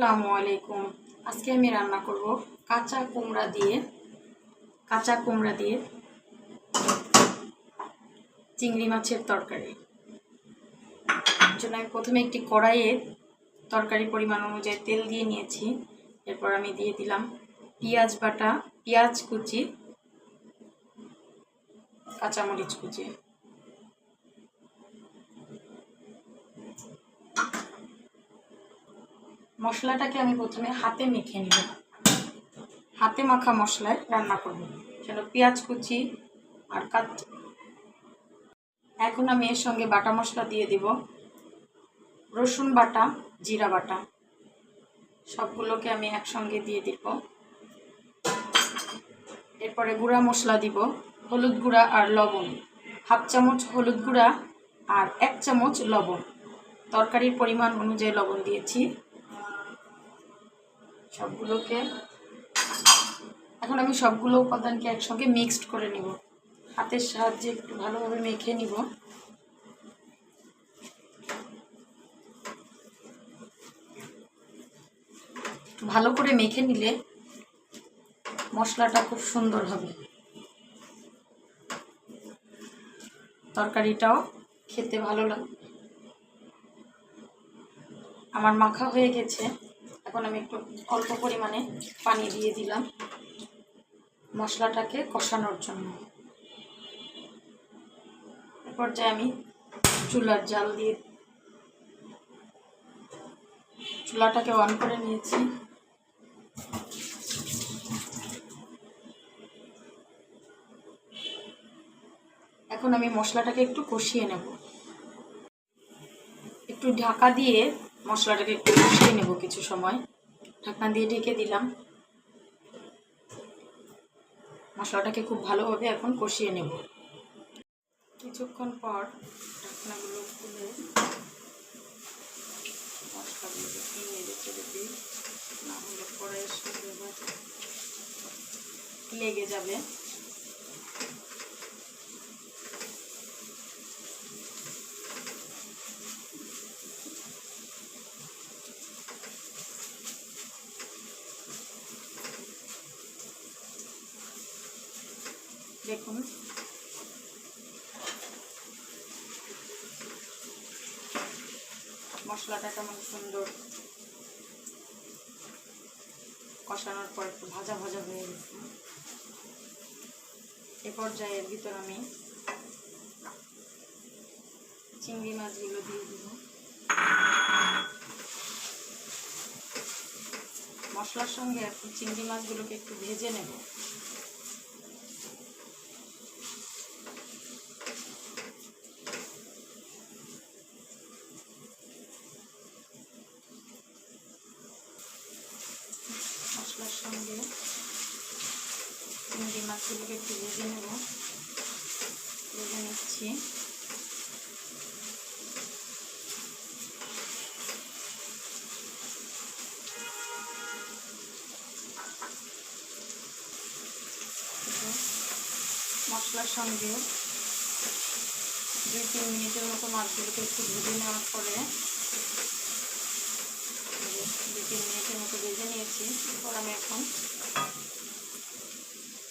আসসালামু আলাইকুম। আজকে আমি রান্না করব কাঁচা কুমড়া দিয়ে, কাঁচা কুমড়া দিয়ে চিংড়ি মাছের তরকারি। জন্য আমি প্রথমে একটি কড়াইয়ে তরকারি পরিমাণ অনুযায়ী তেল দিয়ে নিয়েছি। এরপর আমি দিয়ে দিলাম পেঁয়াজ বাটা, পেঁয়াজ কুচি, কাঁচামরিচ কুচি। মশলাটাকে আমি প্রথমে হাতে মেখে নিব। হাতে মাখা মশলায় রান্না করব। যেন পেঁয়াজ কুচি আর কাঁচ এখন আমি এর সঙ্গে বাটা মশলা দিয়ে দিব। রসুন বাটা, জিরা বাটা, সবগুলোকে আমি একসঙ্গে দিয়ে দিব। এরপরে গুঁড়া মশলা দিব, হলুদ গুঁড়া আর লবণ। হাফ চামচ হলুদ গুঁড়া আর এক চামচ লবণ। তরকারির পরিমাণ অনুযায়ী লবণ দিয়েছি। সবগুলোকে। এখন আমি সবগুলো উপাদানকে একসঙ্গে মিক্সড করে নিব। হাতের সাহায্যে একটু ভালোভাবে মেখে নিব। ভালো করে মেখে নিলে মশলাটা খুব সুন্দর হবে। তরকারিটাও খেতে ভালো লাগবে। আমার মাখা হয়ে গেছে। এখন আমি একটু অল্প পরিমাণে পানি দিয়ে দিলাম মশলাটাকে কষানোর জন্য। পর্যায়ে আমি চুলার জাল দিয়ে চুলাটাকে অন করে নিয়েছি। এখন আমি মশলাটাকে একটু কষিয়ে নেব। একটু ঢাকা দিয়ে মশলাটাকে একটু কষিয়ে নেব কিছু সময়। ঢাকনা দিয়ে ঢেকে দিলাম। মশলাটাকে খুব ভালোভাবে এখন কষিয়ে নেব। কিছুক্ষণ পর ঢাকনাগুলো খুলে মশলাগুলোকে একটু না হলে পরে লেগে যাবে। দেখুন। মশলাটা কেমন সুন্দর। কষানোর পর একটু ভাজা ভাজা হয়ে গেছে। এ পর্যায়ে এর ভিতর আমি চিংড়ি মাছগুলো দিয়ে দিব। মশলার সঙ্গে চিংড়ি মাছগুলোকে একটু ভেজে নেব মশলার সঙ্গে চিংড়ি মাছগুলোকে একটু ভেজে নেব। ভেজে নিচ্ছি। মশলার সঙ্গে দুই তিন মিনিটের মতো মাছগুলোকে একটু ভেজে নেওয়ার পরে দুই তিন মিনিটের মতো ভেজে নিয়েছি। এরপর আমি এখন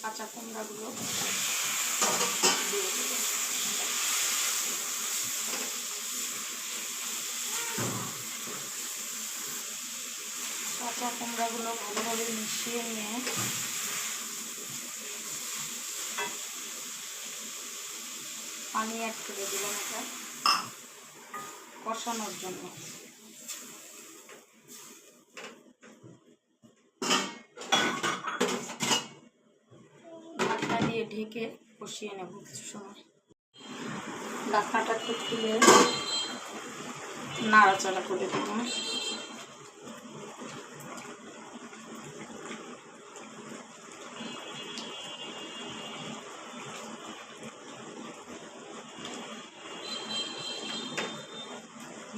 কাঁচা কুমড়াগুলো। কাঁচা কুমড়াগুলো ভালোভাবে মিশিয়ে নিয়ে পানি অ্যাড করে দিলাম এটা কষানোর জন্য ঢাকনা দিয়ে ঢেকে কষিয়ে নেব কিছু সময়। ঢাকনাটা একটু খুলে নাড়াচাড়া করে দেব।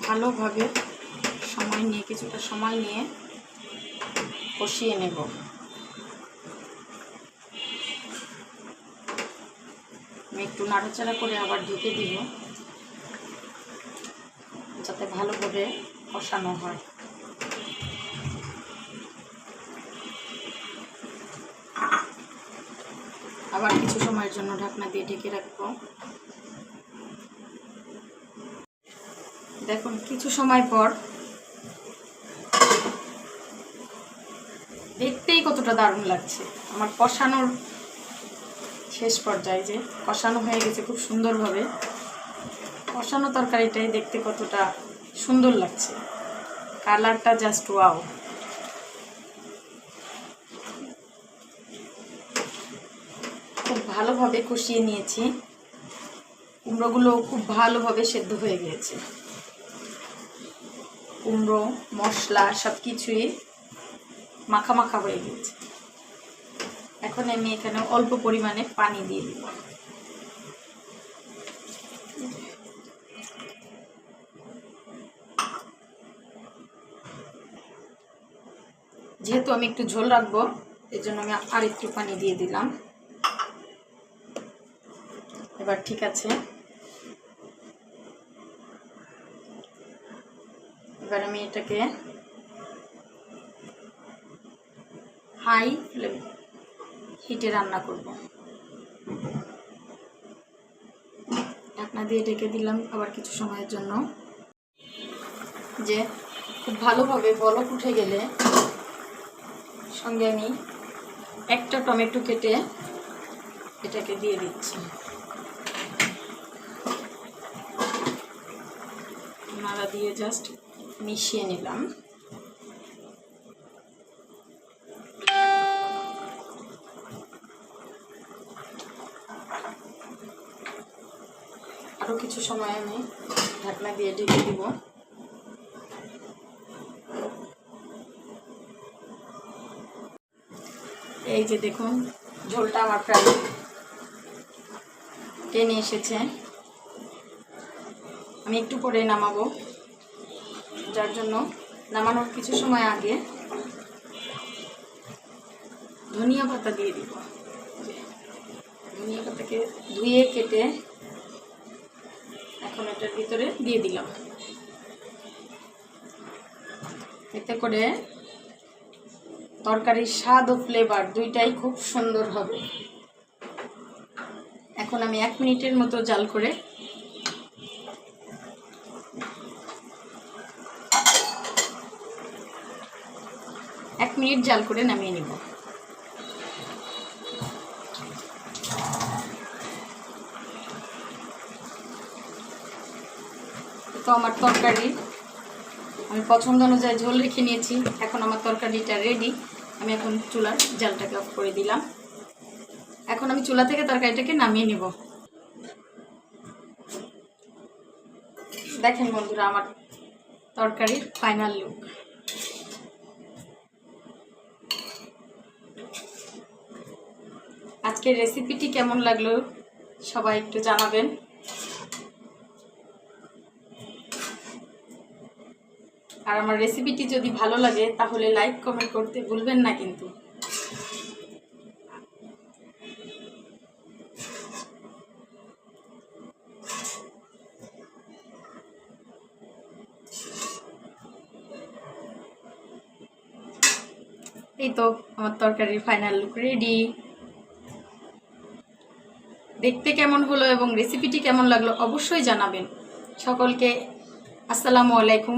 ভালোভাবে সময় নিয়ে, কিছুটা সময় নিয়ে কষিয়ে নেব। একটু নাড়াচাড়া করে আবার ঢেকে দিব, যাতে ভালোভাবে কষানো হয়। আবার কিছু সময়ের জন্য ঢাকনা দিয়ে ঢেকে রাখব। দেখুন, কিছু সময় পর দেখতেই কতটা দারুণ লাগছে। আমার কষানোর শেষ পর্যায়ে যে কষানো হয়ে গেছে খুব সুন্দরভাবে। কষানো তরকারিটাই দেখতে কতটা সুন্দর লাগছে। কালারটা জাস্ট ওয়াও খুব ভালোভাবে কষিয়ে নিয়েছি। কুমড়োগুলো খুব ভালোভাবে সেদ্ধ হয়ে গিয়েছে। কুমড়ো, মশলা সব কিছুই মাখা মাখা হয়ে গিয়েছে। এখন আমি এখানে অল্প পরিমাণে পানি দিয়ে দিব। যেহেতু আমি একটু ঝোল রাখব এর জন্য আমি আর একটু পানি দিয়ে দিলাম। এবার ঠিক আছে। এবার আমি এটাকে হাই ফ্লেম হিটে রান্না করব। ঢাকনা দিয়ে ঢেকে দিলাম আবার কিছু সময়ের জন্য। যে খুব ভালোভাবে বলক উঠে গেলে সঙ্গে আমি একটা টমেটো কেটে এটাকে দিয়ে দিচ্ছি। নাড়া দিয়ে জাস্ট মিশিয়ে নিলাম। আরও কিছু সময় আমি ঢাকনা দিয়ে ঢেকে দিব। এই যে দেখুন, ঝোলটা আমার প্রায় টেনে এসেছে। আমি একটু পরে নামাবো, যার জন্য নামানোর কিছু সময় আগে ধনিয়া পাতা দিয়ে দিব। ধনিয়া পাতাকে ধুয়ে কেটে এটার ভিতরে দিয়ে দিলাম। এতে করে তরকারির স্বাদ ও ফ্লেভার দুইটাই খুব সুন্দর হবে। এখন আমি এক মিনিটের মতো জাল করে এক মিনিট জাল করে নামিয়ে নিব। তো আমার তরকারি। আমি পছন্দ অনুযায়ী ঝোল রেখে নিয়েছি। এখন আমার তরকারিটা রেডি আমি এখন চুলার জালটাকে অফ করে দিলাম। এখন আমি চুলা থেকে তরকারিটাকে নামিয়ে নিব। দেখেন বন্ধুরা, আমার তরকারির ফাইনাল লুক আজকের রেসিপিটি কেমন লাগল সবাই একটু জানাবেন। আর আমার রেসিপিটি যদি ভালো লাগে, তাহলে লাইক কমেন্ট করতে ভুলবেন না কিন্তু। এই তো আমার তরকারির ফাইনাল লুক রেডি দেখতে কেমন হলো এবং রেসিপিটি কেমন লাগল অবশ্যই জানাবেন। সকলকে আসসালামু আলাইকুম।